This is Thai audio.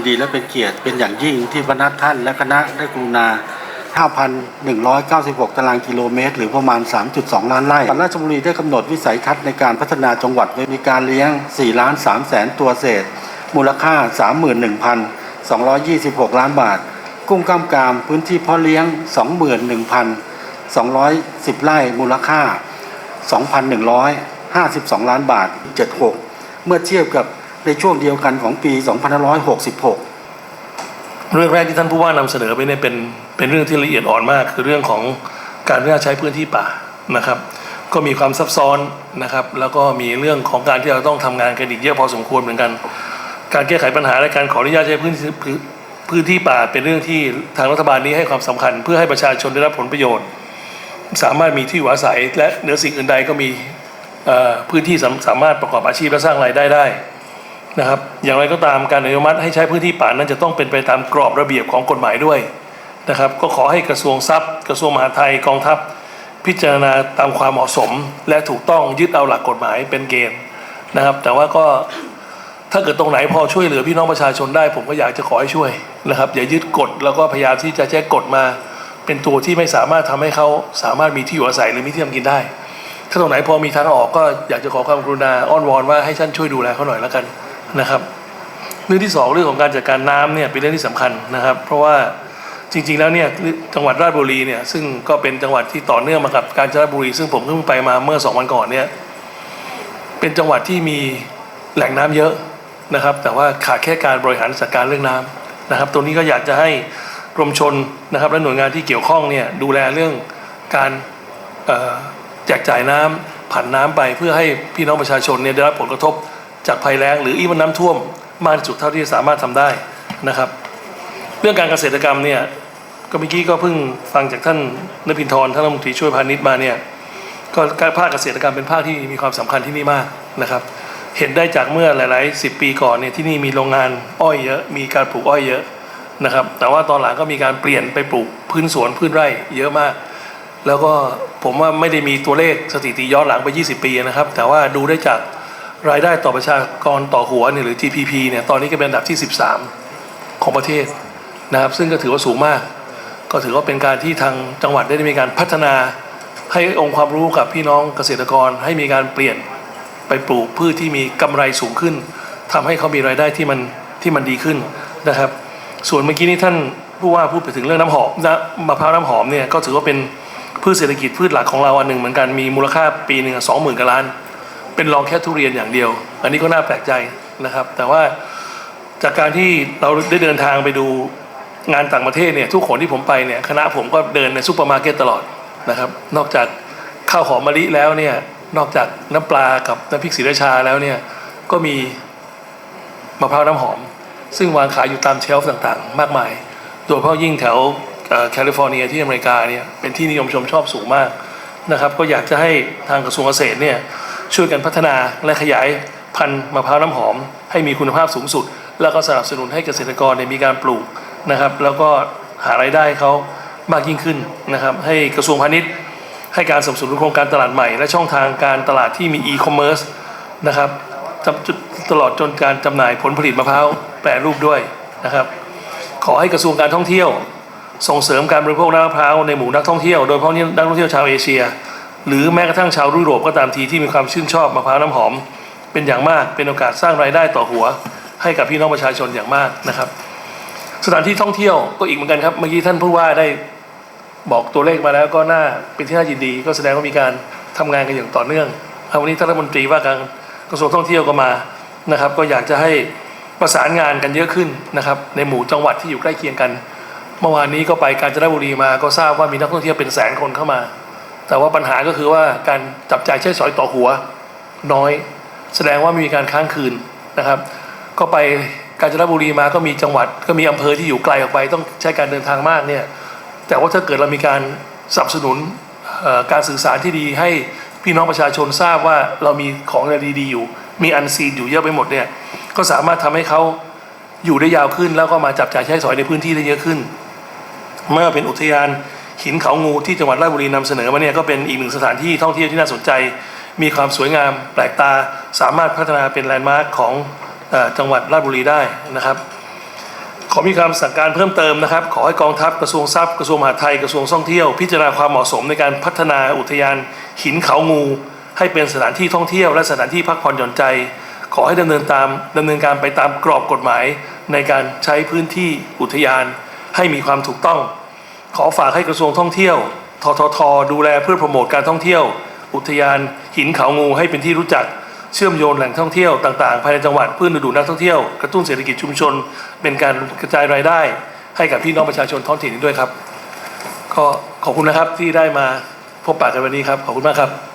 นดีและเป็นเกียรติเป็นอย่างยิ่งที่พนักท่านและคณะได้กรุณา 5,196 ตารางกิโลเมตร หรือประมาณ 3.2 ล้านไร่จังหวัดราชบุรีได้กำหนดวิสัยทัศน์ในการพัฒนาจังหวัดไว้มีการเลี้ยง 4 ล้าน3แสนตัวเศษ มูลค่า 31,226 ล้านบาท กุ้งกล้ามกรามพื้นที่เพาะเลี้ยง 21,210 ไร่ มูลค่า 2,152 ล้านบาท 76 เมื่อเทียบกับ ในช่วงเดียวกันของปี 2566 เรื่องแรกที่ท่านผู้ว่านำเสนอไปเนี่ยเป็นเป็นเรื่องที่ละเอียดอ่อนมาก คือเรื่องของการอนุญาตใช้พื้นที่ป่านะครับ ก็มีความซับซ้อนนะครับ แล้วก็มีเรื่องของการที่เราต้องทำงานกันอีกเยอะพอสมควรเหมือนกัน การแก้ไขปัญหาและการขออนุญาตใช้พื้นที่พื้นที่ป่าเป็นเรื่องที่ทางรัฐบาลนี้ให้ความสำคัญ เพื่อให้ประชาชนได้รับผลประโยชน์ สามารถมีที่อยู่อาศัย และเหนือสิ่งอื่นใดก็มีพื้นที่สามารถประกอบอาชีพและสร้างรายได้ได้ นะครับ อย่างไรก็ตามการอนุมัติให้ใช้พื้นที่ป่านั้นจะต้องเป็นไปตามกรอบระเบียบของกฎหมายด้วยนะครับ ก็ขอให้กระทรวงทรัพย์ กระทรวงมหาดไทยกองทัพ พิจารณาตามความเหมาะสม และถูกต้องยึดเอาหลักกฎหมายเป็นเกณฑ์นะครับ แต่ว่าก็ถ้าเกิดตรงไหนพอช่วยเหลือพี่น้องประชาชนได้ ผมก็อยากจะขอให้ช่วยนะครับ อย่ายึดกฎแล้วก็พยายามที่จะแจ้งกฎมา เป็นตัวที่ไม่สามารถทำให้เขาสามารถมีที่อยู่อาศัยหรือมีที่ทำกินได้ ถ้าตรงไหนพอมีทางออกก็อยากจะขอความกรุณาอ้อนวอนว่าให้ท่านช่วยดูแลเขาหน่อยแล้วกัน นะครับเรื่องที่สองเรื่องของการจัดการน้ำเนี่ยเป็นเรื่องที่สำคัญนะครับ เพราะว่าจริง ๆ แล้วเนี่ยจังหวัดราชบุรีเนี่ยซึ่งก็เป็นจังหวัดที่ต่อเนื่องมากับกาญจนบุรี ซึ่งผมเพิ่งไปมาเมื่อสองวันก่อนเนี่ยเป็นจังหวัดที่มีแหล่งน้ำเยอะนะครับ แต่ว่าขาดแค่การบริหารจัดการเรื่องน้ำนะครับ ตรงนี้ก็อยากจะให้กรมชนนะครับและหน่วยงานที่เกี่ยวข้องเนี่ยดูแลเรื่องการแจกจ่ายน้ำผ่านน้ำไปเพื่อให้พี่น้องประชาชนเนี่ยได้รับผลกระทบ จากภัยแล้ง หรืออีมันน้ำท่วมมากที่สุดเท่าที่สามารถทำได้นะครับ เรื่องการเกษตรกรรมเนี่ยก็เมื่อกี้ก็เพิ่งฟังจากท่านนภินทร์ท่านรัฐมนตรีช่วยพาณิชย์มาเนี่ยก็การภาคเกษตรกรรมเป็นภาคที่มีความสำคัญที่นี่มากนะครับ เห็นได้จากเมื่อหลายๆสิบปีก่อนเนี่ยที่นี่มีโรงงานอ้อยเยอะ มีการปลูกอ้อยเยอะนะครับ แต่ว่าตอนหลังก็มีการเปลี่ยนไปปลูกพื้นสวนพืชไร่เยอะมาก แล้วก็ผมว่าไม่ได้มีตัวเลขสถิติย้อนหลังไป 20 ปีนะครับ แต่ว่าดูได้จาก รายได้ต่อประชากรต่อหัวเนี่ยหรือ GPP เนี่ยตอนนี้ก็เป็นอันดับที่ 13 ของประเทศนะครับซึ่งก็ถือว่าสูงมาก ก็ถือว่าเป็นการที่ทางจังหวัดได้มีการพัฒนาให้องค์ความรู้กับพี่น้องเกษตรกรให้มีการเปลี่ยนไปปลูกพืชที่มีกำไรสูงขึ้นทำให้เขามีรายได้ที่มันที่มันดีขึ้นนะครับ ส่วนเมื่อกี้นี้ท่านผู้ว่าพูดไปถึงเรื่องน้ำหอมนะมะพร้าวน้ำหอมเนี่ยก็ถือว่าเป็นพืชเศรษฐกิจพืชหลักของเราอันหนึ่งเหมือนกันมีมูลค่าปีหนึ่งสองหมื่นกว่าล้าน เป็นรองแค่ทุเรียนอย่างเดียว อันนี้ก็น่าแปลกใจนะครับ แต่ว่าจากการที่เราได้เดินทางไปดูงานต่างประเทศเนี่ยทุกคนที่ผมไปเนี่ยคณะผมก็เดินในซูเปอร์มาร์เก็ตตลอดนะครับ นอกจากข้าวหอมมะลิแล้วเนี่ยนอกจากน้ำปลากับน้ำพริกศรีราชาแล้วเนี่ยก็มีมะพร้าวน้ำหอม ซึ่งวางขายอยู่ตามเชลฟ์ต่างๆ มากมาย โดยเฉพาะยิ่งแถวแคลิฟอร์เนียที่อเมริกาเนี่ยเป็นที่นิยมชมชอบสูงมากนะครับ ก็อยากจะให้ทางกระทรวงเกษตรเนี่ย ช่วยกันพัฒนาและขยายพันธุ์มะพร้าวน้ำหอม ให้มีคุณภาพสูงสุด แล้วก็สนับสนุนให้เกษตรกรเนี่ยมีการปลูกนะครับ แล้วก็หารายได้เขามากยิ่งขึ้นนะครับ ให้กระทรวงพาณิชย์ ให้การสนับสนุนโครงการตลาดใหม่ และช่องทางการตลาดที่มีอีคอมเมิร์ซนะครับจุดตลอดจนการจำหน่ายผลผลิตมะพร้าวแปรรูปด้วยนะครับ ขอให้กระทรวงการท่องเที่ยว ส่งเสริมการบริโภคน้ำมะพร้าวในหมู่นักท่องเที่ยวโดยเฉพาะนักท่องเที่ยวชาวเอเชีย หรือแม้กระทั่งชาวยุโรปก็ตามทีที่มีความชื่นชอบมะพร้าวน้ำหอม เป็นอย่างมากเป็นโอกาสสร้างรายได้ต่อหัว ให้กับพี่น้องประชาชนอย่างมากนะครับ สถานที่ท่องเที่ยวก็อีกเหมือนกันครับเมื่อกี้ท่านผู้ว่าได้บอกตัวเลขมาแล้วก็น่าเป็นที่น่ายินดี ก็แสดงว่ามีการทำงานกันอย่างต่อเนื่องเอาวันนี้ท่านรัฐมนตรีว่าการกระทรวงท่องเที่ยวก็มานะครับ ก็อยากจะให้ประสานงานกันเยอะขึ้นนะครับ ในหมู่จังหวัดที่อยู่ใกล้เคียงกัน เมื่อวานนี้ก็ไปกาญจนบุรีมาก็ทราบว่ามีนักท่องเที่ยวเป็นแสนคนเข้ามา แต่ว่าปัญหาก็คือว่าการจับจ่ายใช้สอยต่อหัวน้อย แสดงว่ามีการค้างคืนนะครับ ก็ไปกาญจนบุรีมาก็มีจังหวัดก็มีอำเภอที่อยู่ไกลออกไป ต้องใช้การเดินทางมากเนี่ยแต่ว่าถ้าเกิดเรามีการสนับสนุนการสื่อสารที่ดีให้พี่น้องประชาชนทราบว่าเรามีของอะไรดีๆอยู่ มีอันซีนอยู่เยอะไปหมดเนี่ยก็สามารถทำให้เขาอยู่ได้ยาวขึ้น แล้วก็มาจับจ่ายใช้สอยในพื้นที่ได้เยอะขึ้น เมื่อเป็นอุทยาน หินเขางูที่จังหวัดราชบุรีนำเสนอมาเนี่ยก็เป็นอีกหนึ่งสถานที่ท่องเที่ยวที่น่าสนใจ มีความสวยงามแปลกตาสามารถพัฒนาเป็นแลนด์มาร์คของจังหวัดราชบุรีได้นะครับ ขอมีคำสั่งการเพิ่มเติมนะครับ ขอให้กองทัพกระทรวงทรัพย์กระทรวงมหาดไทยกระทรวงท่องเที่ยว พิจารณาความเหมาะสมในการพัฒนาอุทยานหินเขางู ให้เป็นสถานที่ท่องเที่ยว และสถานที่พักผ่อนหย่อนใจ ขอให้ดำเนินตามดำเนินการไปตามกรอบกฎหมาย ในการใช้พื้นที่อุทยาน ให้มีความถูกต้อง ขอฝากให้กระทรวงท่องเที่ยว ททท ดูแลเพื่อโปรโมทการท่องเที่ยว อุทยานหินเขางูให้เป็นที่รู้จักเชื่อมโยงแหล่งท่องเที่ยวต่างๆ ภายในจังหวัดเพื่อดึงดูดนักท่องเที่ยวกระตุ้นเศรษฐกิจชุมชน เป็นการกระจายรายได้ ให้กับพี่น้องประชาชนท้องถิ่นด้วยครับก็ขอบคุณนะครับที่ได้มาพบปะกันวันนี้ครับ ขอบคุณมากครับ